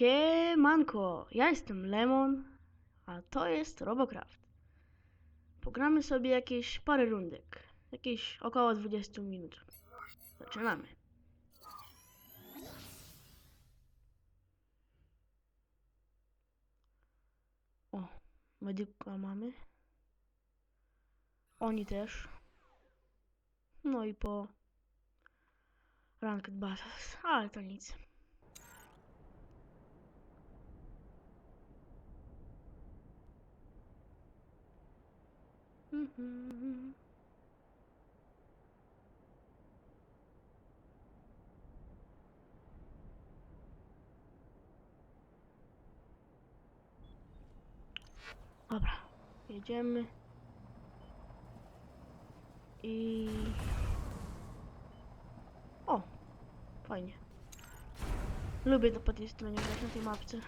Siemanko, ja jestem Lemon, a to jest Robocraft. Pogramy sobie jakieś parę rundek, jakieś około 20 minut. Zaczynamy. O, medyka mamy. Oni też. No i po Ranked Battles, ale to nic. Mhm. Dobra, jedziemy. I... O, fajnie. Lubię to po tej stronie na tej mapce.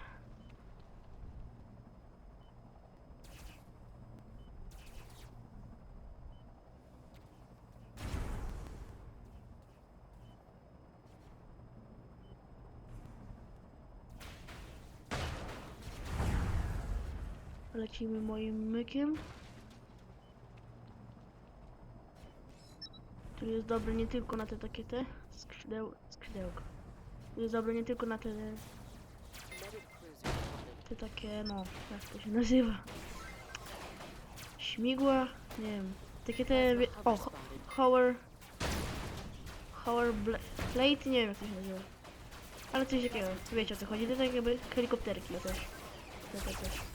Lecimy moim mykiem. Który jest dobry nie tylko na te takie te skrzydeł, skrzydełka. Jest dobry nie tylko na te, te takie, no, jak to się nazywa. Śmigła, nie wiem. Takie te, o, ho- Hover, Hover bla- Plate, nie wiem jak to się nazywa. Ale coś takiego, wiecie o co chodzi, to tak jakby helikopterki też. To, to też.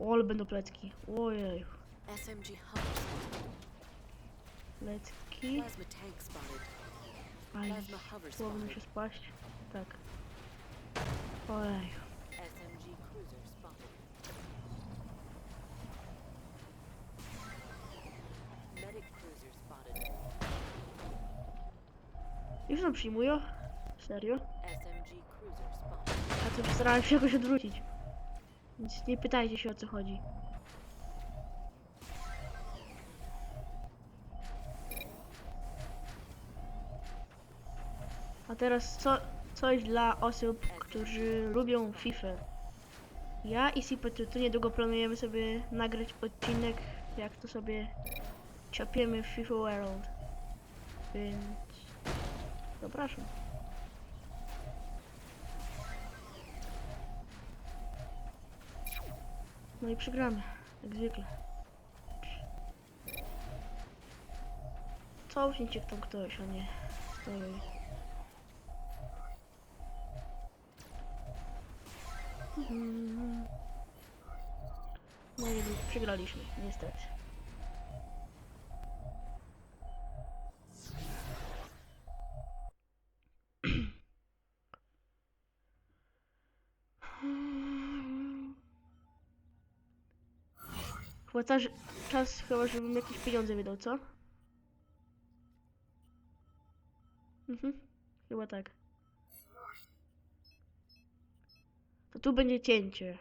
O, ale będą plecki. Ojej, SMG spotted. Aj, mi się spaść. Tak. Ojej. Już nam przyjmują? Serio? A to starałem się jakoś odwrócić. Więc nie pytajcie się o co chodzi. A teraz co, coś dla osób, którzy lubią FIFA. Ja i Sipetu tu niedługo planujemy sobie nagrać odcinek, jak to sobie czapiemy w FIFA World. Więc zapraszam. No i przegramy, jak zwykle. Cofnijcie tam ktoś, a nie stoi. Mhm. No i przegraliśmy, niestety. Chyba czas, czas chyba, żebym jakieś pieniądze wydał, co? Mhm, chyba tak. To tu będzie cięcie.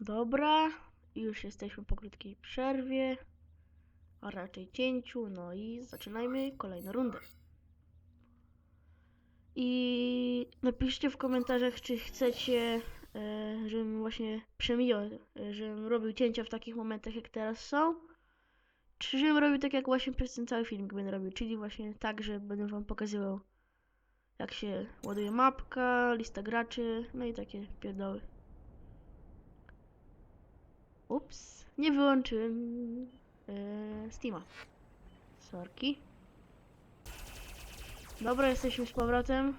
Dobra, już jesteśmy po krótkiej przerwie, a raczej cięciu, no i zaczynajmy kolejną rundę. I napiszcie w komentarzach, czy chcecie, żebym właśnie przemijał, e, żebym robił cięcia w takich momentach, jak teraz są, czy żebym robił tak, jak właśnie przez ten cały filmik będę robił, czyli właśnie tak, że będę wam pokazywał, jak się ładuje mapka, lista graczy, no i takie pierdoły. Ups, nie wyłączyłem e, Steama. Sorki. Dobra, jesteśmy z powrotem.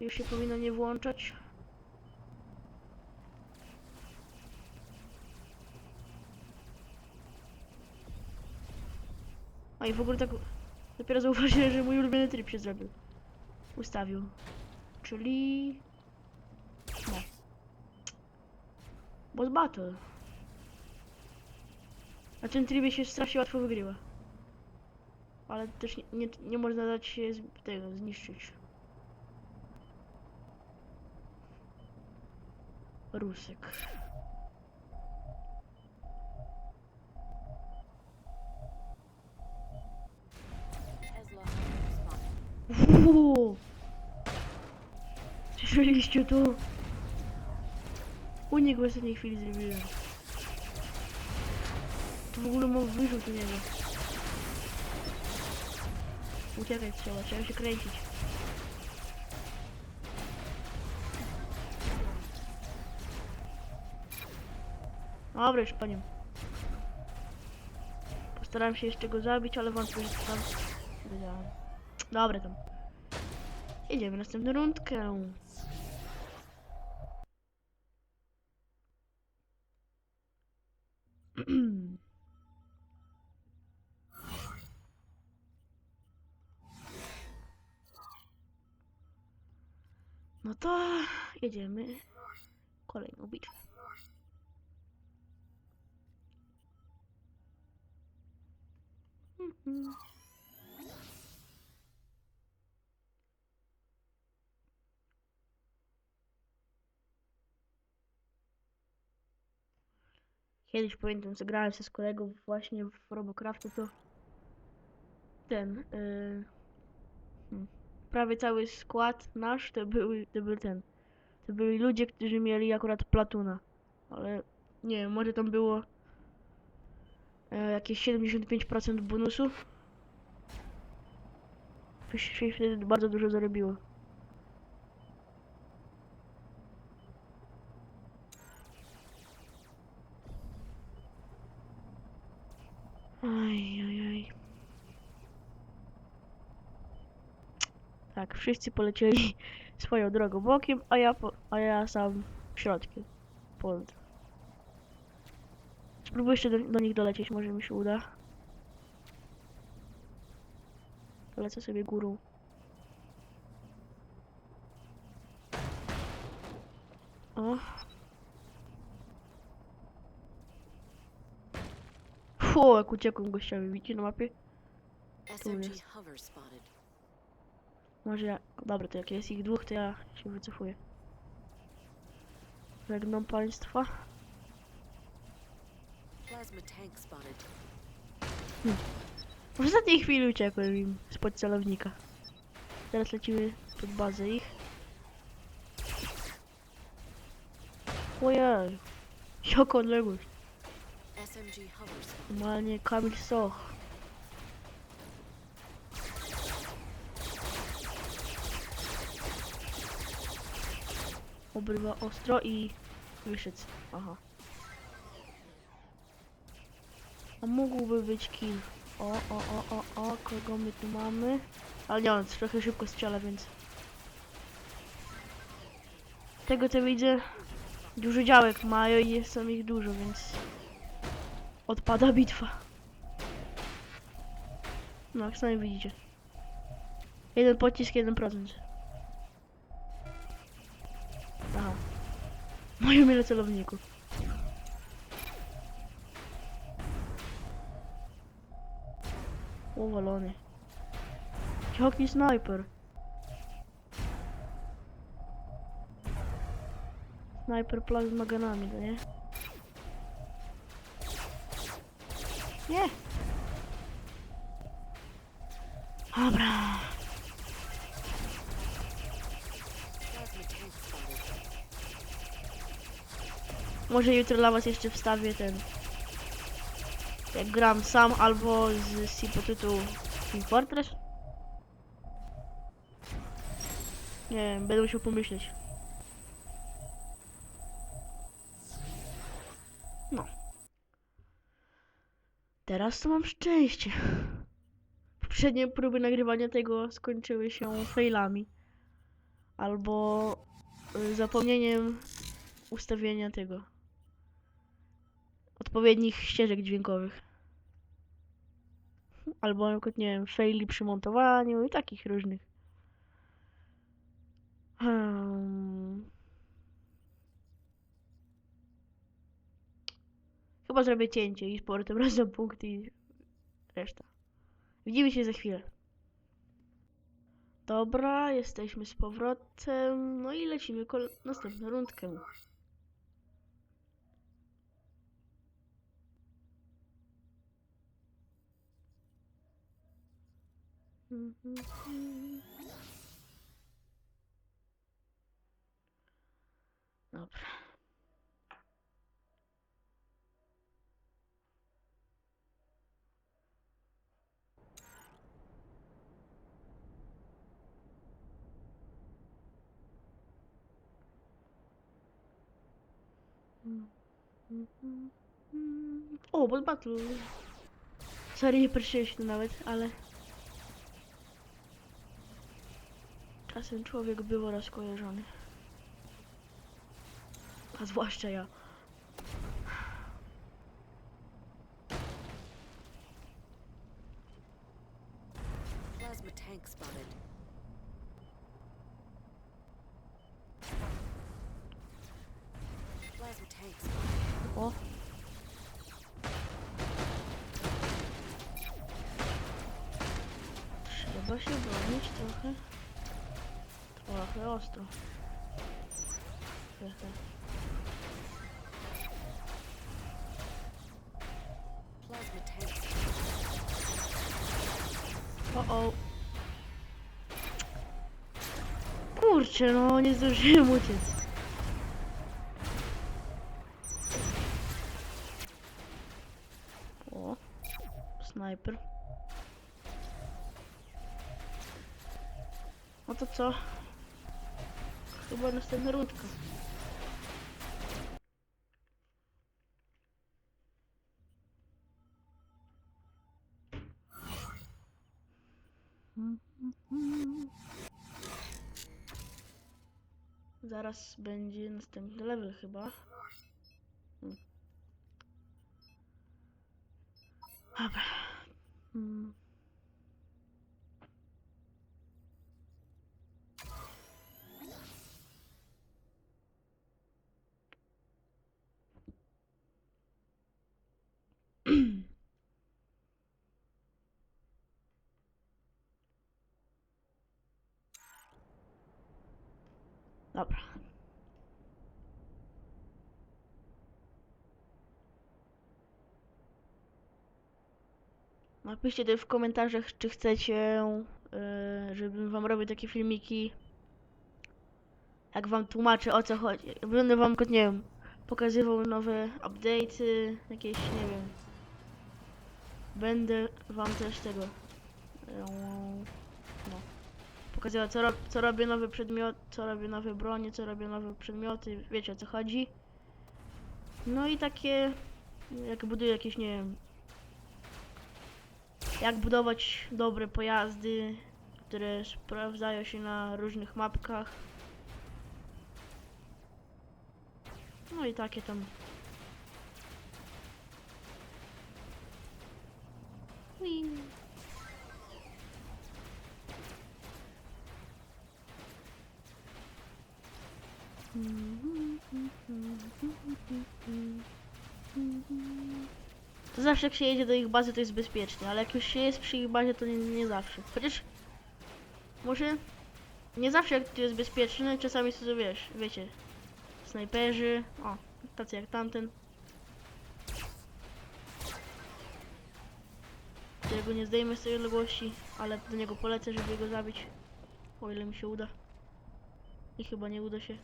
Już się powinno nie włączać. A i w ogóle tak dopiero zauważyłem, że mój ulubiony tryb się zrobił. Ustawił. Czyli... No. Boss Battle. Na tym trybie się strasznie łatwo wygrywa. Ale też nie, nie, nie można dać się z, tego zniszczyć. Rusek. Słyszeliście to? Unik w ostatniej chwili zrobiłem. To w ogóle mam wyrzut u niego. Uciekać trzeba, trzeba się kręcić. Dobra, już panią. Postaram się jeszcze go zabić, ale wątpię, że tam. Dobra tam. Jedziemy następną rundkę. No to jedziemy. Kolejną bitwę. Mhm. Kiedyś pamiętam, zagrałem się z kolegą właśnie w Robocraftu, to ten, yy, hmm, prawie cały skład nasz to były, to był ten, to byli ludzie, którzy mieli akurat Platuna, ale nie wiem, może tam było e, jakieś 75% bonusów. To się wtedy bardzo dużo zarobiło. Aj, aj, aj. Tak, wszyscy polecieli swoją drogą bokiem, a ja, po, a ja sam środkiem. Pold. Spróbuję jeszcze do, do nich dolecieć, może mi się uda. Lecę sobie górą. O. Fu, jak uciekłem gościowi, widzicie na mapie? SMG jest. Może ja... Dobra, to jak jest ich dwóch, to ja się wycofuję. Żegnam państwa. Spotted. W ostatniej chwili uciekłem im spod celownika. Teraz lecimy pod bazę ich. Ojej. Jaka odległość. Normalnie Kamil Soch. obrywa ostro i wyszyc. Aha. A mógłby być kill. O, o, o, o, o, kogo my tu mamy? Ale nie, on trochę szybko strzela, więc... Tego co widzę, dużo działek mają i jest tam ich dużo, więc... Odpada bitwa. No, jak sami widzicie. Jeden pocisk, 1%. Mają ile celowników. Uwalony. Jaki snajper. Snajper plazmaganami, to nie? Nie. Dobra. Może jutro dla was jeszcze wstawię ten. Jak gram sam albo z C po tytułu Team Fortress. Nie wiem, będę musiał pomyśleć. No. Teraz to mam szczęście. Poprzednie próby nagrywania tego skończyły się failami. Albo y, zapomnieniem ustawienia tego odpowiednich ścieżek dźwiękowych. Albo na przykład, nie wiem, faili przy montowaniu i takich różnych. Hmm. Chyba zrobię cięcie i z powrotem raz za punkt i reszta. Widzimy się za chwilę. Dobra, jesteśmy z powrotem. No i lecimy następną rundkę. Dobra. O, bot battle. Sorry, nie tu nawet, ale... Czasem człowiek bywa rozkojarzony. A zwłaszcza ja. Kurczę, no nie zdążyłem uciec. O. Snajper. No to co? Chyba następna rundka. Zaraz będzie następny level chyba. Hmm. Dobra. Hmm. Dobra. Napiszcie też w komentarzach, czy chcecie, yy, żebym wam robił takie filmiki. Jak wam tłumaczę o co chodzi. Będę wam, nie wiem, pokazywał nowe update'y, jakieś, nie wiem. Będę wam też tego. yy. Co, rob, co robię nowe przedmioty, co robię nowe bronie, co robię nowe przedmioty, wiecie o co chodzi. No i takie, jak buduję jakieś, nie wiem, jak budować dobre pojazdy, które sprawdzają się na różnych mapkach. No i takie tam. To zawsze jak się jedzie do ich bazy to jest bezpiecznie, ale jak już się jest przy ich bazie to nie, nie zawsze. Chociaż może nie zawsze jak to jest bezpieczne, czasami to wiesz, wiecie, snajperzy, o, tacy jak tamten. Którego nie zdejmę z tej odległości, ale do niego polecę, żeby go zabić. O ile mi się uda. I chyba nie uda się.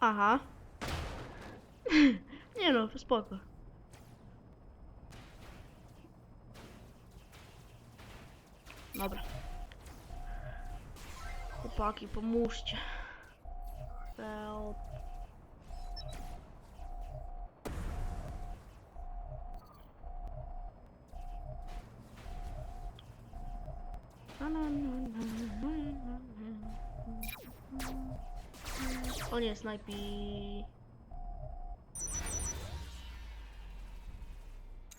Aha. Nie no, spoko. Dobra. Chłopaki, pomóżcie. Help. O nie, snajpi.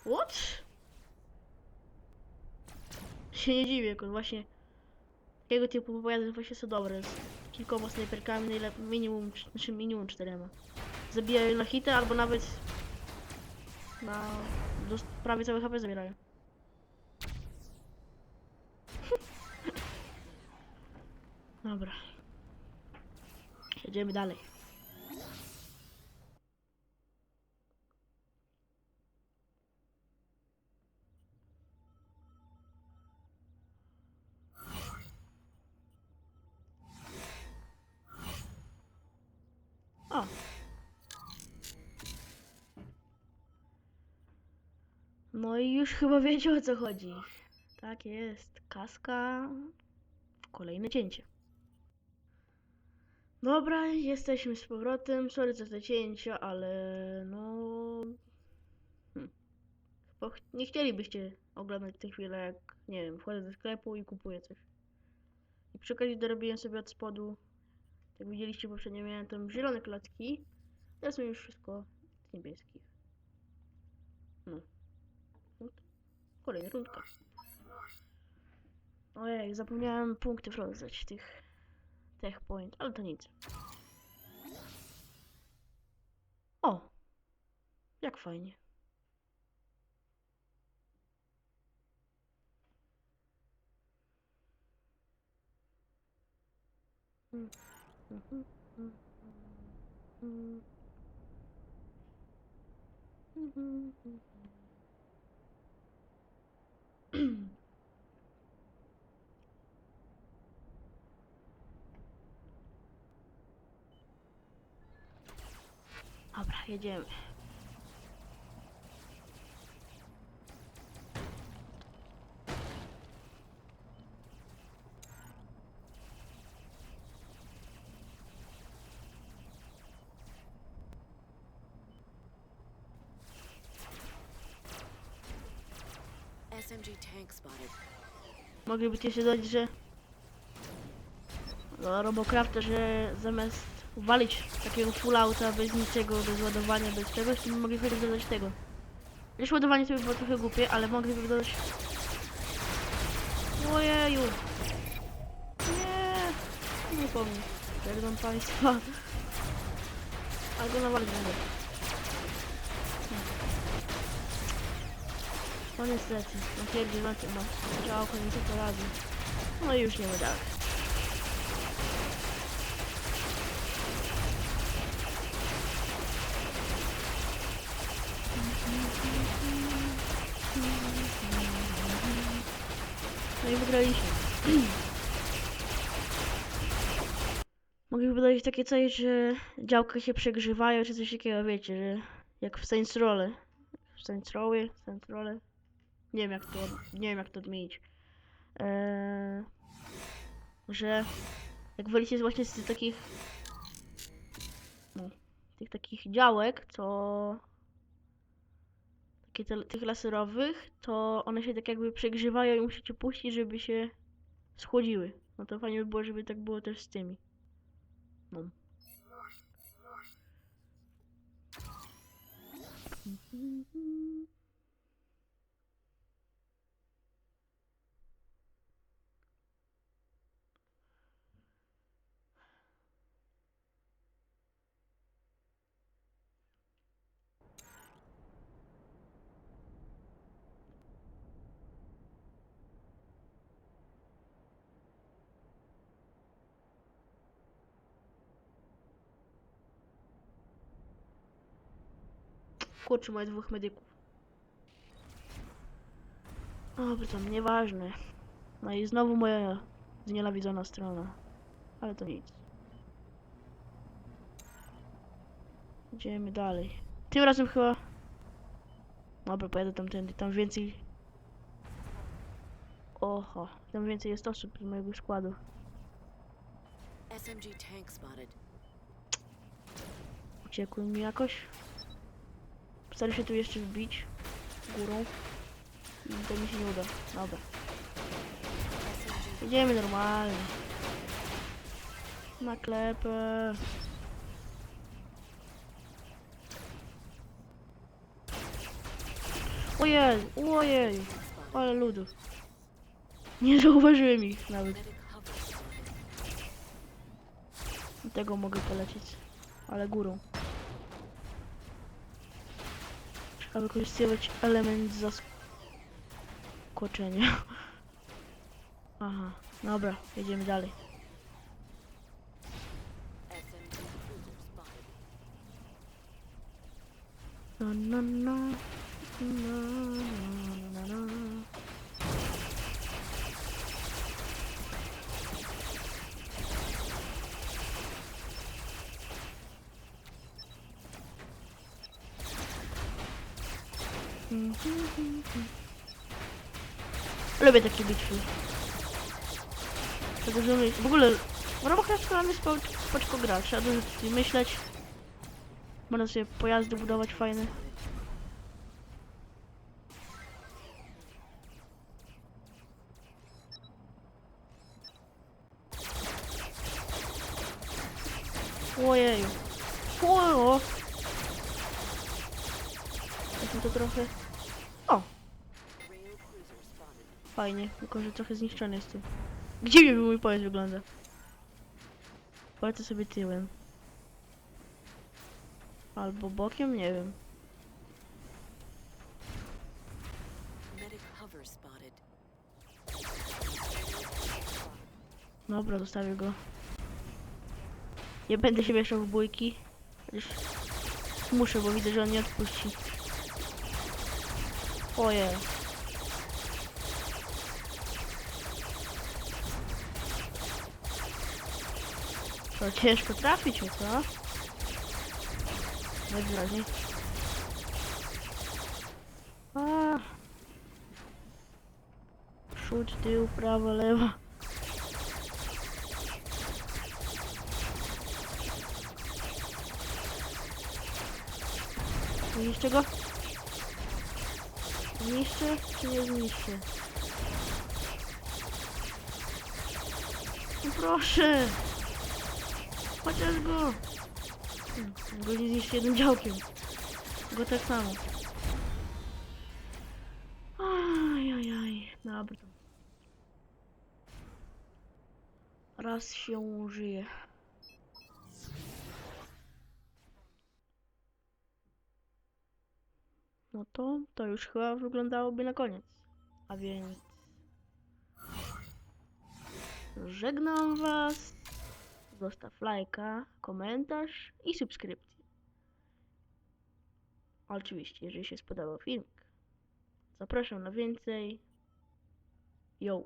What? Się nie dziwię, kun właśnie Takiego typu pojazdy właśnie są dobre. Z kilkoma snajperkami, najlep- minimum, cz- znaczy minimum czterema. Zabijają na hita albo nawet na prawie całe HP zabierają. Dobra. Jedziemy dalej. O. No i już chyba wiecie o co chodzi. Tak jest. Kaska. Kolejne cięcie. Dobra, jesteśmy z powrotem. Sorry za te cięcia, ale no. Ch- nie chcielibyście oglądać te chwile, jak nie wiem, wchodzę do sklepu i kupuję coś. I przy okazji dorobiłem sobie od spodu. Jak widzieliście poprzednio, miałem tam zielone klatki. Teraz mam już wszystko niebieskich. No. Kolejna rundka. Ojej, zapomniałem punkty rozdać tych tech point, ale to nic. O! Jak fajnie. Mm, mhm, mm, mm, mhm, mhm. Dobra, jedziemy. SMG tank spotted. Moglibyście się dodać, że do Robocrafta, że zamiast walić takiego full auta bez niczego, bez ładowania, bez czegoś, to mogli chociaż dodać tego. Wiesz, ładowanie by było trochę głupie, ale mogliby dodać... Ojeju! Nie! Nie pomnę. Perdon państwa. Ale go nawalić będę. No niestety, no pierdzie na tym, no. Działko mi to poradzi. No i już nie ma dalej. Wygraliśmy. Mogę dodać takie coś, że działka się przegrzewają, czy coś takiego, wiecie, że jak w Saints Row. W Saints Row, Saints. Nie wiem jak to, nie wiem jak to odmienić. Eee, że jak wolicie właśnie z takich no, tych takich działek, te, tych laserowych, to one się tak jakby przegrzewają i musicie puścić, żeby się schłodziły. No to fajnie by było, żeby tak było też z tymi. No. Kurczę, moje dwóch medyków. Dobra, tam nieważne. No i znowu moja znienawidzona strona. Ale to nic. Idziemy dalej. Tym razem chyba... Dobra, pojadę tamtędy. Tam więcej... Oho, tam więcej jest osób z mojego składu. SMG tank spotted. Uciekły mi jakoś. Postarę się tu jeszcze wbić górą. I to mi się nie uda. Dobra. Idziemy normalnie. Na klepę. Ojej, ojej, ale ludów. Nie zauważyłem ich nawet. Hover. tego mogę polecieć. Ale górą. Trzeba wykorzystywać element zaskoczenia. Aha, dobra, jedziemy dalej. Na, na, na, na, na. Lubię takie bitwy. Myśleć. W ogóle w ramach Raskolany jest spoczko gra. Trzeba dużo myśleć. Można sobie pojazdy budować fajne. Ojeju. Ojo. Trochę. O, fajnie. Tylko, że trochę zniszczony jest tu. Gdzie mi mój pojazd wygląda? Polecę sobie tyłem. Albo bokiem, nie wiem. Dobra, zostawię go. Nie będę się mieszał w bójki. Muszę, bo widzę, że on nie odpuści. Oje. To ciężko trafić, o co? Najwyraźniej. Przód, tył, prawo, lewo. Zniszczę go? Zniszczę czy nie zniszczę? No proszę! Chociaż go! Go nie zniszczę jednym działkiem. Go tak samo. Ajajaj, dobra. Raz się użyje. No to, to już chyba wyglądałoby na koniec. A więc... Żegnam was. Zostaw lajka, komentarz i subskrypcję. Oczywiście, jeżeli się spodobał filmik. Zapraszam na więcej. Yo!